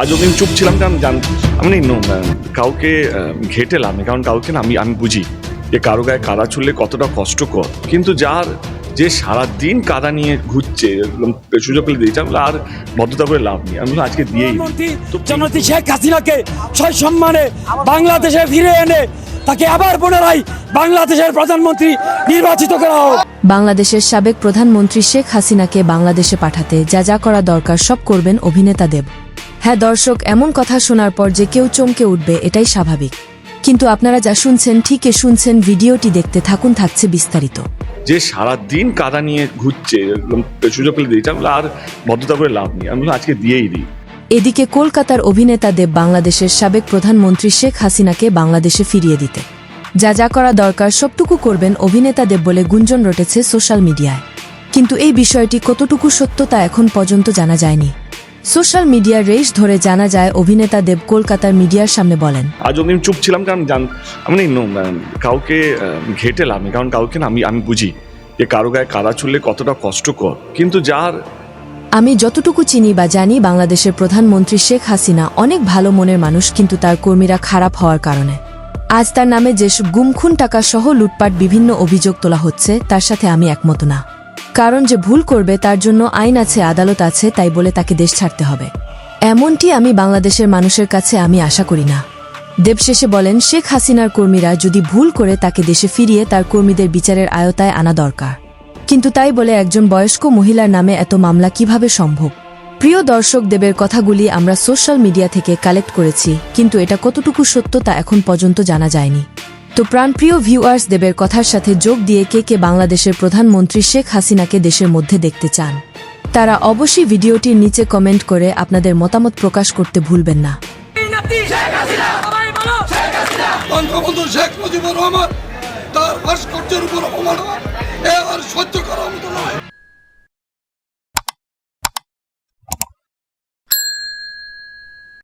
আজ আমি চুপ ছিলাম কারণ জান আমি না, কাউকে আহ, ঘেটে লাভ নেই কারণ কাউকে না আমি আমি বুঝি যে কারও গায়ে কাদা ছুড়লে কতটা কষ্টকর। কিন্তু যার যে সারা দিন কাদা নিয়ে ঘুরছে সুযোগ পেলে দিয়েছে আমি আর ভদ্রতা করে লাভ নেই। আমি আজকে দিয়েই জননেত্রী শেখ হাসিনাকে সয় সম্মানে বাংলাদেশে ফিরে এনে তাকে আবার পুনরায় বাংলাদেশের প্রধানমন্ত্রী নির্বাচিত করা হোক। বাংলাদেশের সাবেক প্রধানমন্ত্রী শেখ হাসিনাকে বাংলাদেশে পাঠাতে যা যা করা দরকার সব করবেন অভিনেতা দেব। হ্যাঁ দর্শক এমন কথা শোনার পর যে কেউ চমকে উঠবে এটাই স্বাভাবিক। কিন্তু আপনারা যা শুনছেন ঠিকই শুনছেন ভিডিওটি দেখতে থাকুন থাকছে বিস্তারিত। যে সারা দিন কাদা নিয়ে ঘুরছে সুযোগ পেলে দিয়েছে আর ভদ্রতা করে লাভ নেই। আমি আজকে দিয়েই দিই। এদিকে কলকাতার অভিনেতা দেব বাংলাদেশের সাবেক প্রধানমন্ত্রী শেখ হাসিনাকে বাংলাদেশে ফিরিয়ে দিতে। যা যা করা দরকার সবটুকু করবেন অভিনেতা দেব বলে গুঞ্জন রটেছে সোশ্যাল মিডিয়ায়। কিন্তু এই বিষয়টি কতটুকু সত্য তা এখন পর্যন্ত জানা যায়নি। সোশ্যাল মিডিয়ার রেশ ধরে জানা যায় অভিনেতা দেব কলকাতার মিডিয়ার সামনে বলেন। আজ অব্দি আমি চুপ ছিলাম কারণ জান আমি কাউকে ঘেটে লাভ নেই কারণ কাউকে না আমি আমি বুঝি যে কারও গায়ে কাদা ছুড়লে কতটা কষ্টকর। কিন্তু যার আমি যতটুকু চিনি বা জানি বাংলাদেশের প্রধানমন্ত্রী শেখ হাসিনা অনেক ভালো মনের মানুষ কিন্তু তার কর্মীরা খারাপ হওয়ার কারণে। আজ তার নামে যেসব গুমখুন টাকা সহ লুটপাট বিভিন্ন অভিযোগ তোলা হচ্ছে তার সাথে আমি একমত না। কারণ যে ভুল করবে তার জন্য আইন আছে, আদালত আছে, তাই বলে তাকে দেশ ছাড়তে হবে। এমনটি আমি বাংলাদেশের মানুষের কাছে আমি আশা করি না। দেবশেষে বলেন, শেখ হাসিনার কর্মীরা যদি ভুল করে তাকে দেশে ফিরিয়ে তার কর্মীদের বিচারের আয়তায় আনা দরকার। কিন্তু তাই বলে একজন বয়স্ক মহিলার নামে এত মামলা কীভাবে সম্ভব? প্রিয় দর্শক, দেবের কথাগুলি আমরা সোশ্যাল মিডিয়া থেকে কালেক্ট করেছি, কিন্তু এটা কতটুকু সত্য তা এখন পর্যন্ত জানা যায়নি। তো প্রাণপ্রিয় ভিউয়ার্স দেবের কথার সাথে যোগ দিয়ে কে কে বাংলাদেশের প্রধানমন্ত্রী শেখ হাসিনাকে দেশের মধ্যে দেখতে চান? তারা অবশ্যই ভিডিওটির নিচে কমেন্ট করে আপনাদের মতামত প্রকাশ করতে ভুলবেন না। বঙ্গবন্ধু শেখ মুজিবুর রহমান! তার ভাস্কর্যের উপর অপমান এ আর সহ্য করার মতো নয়।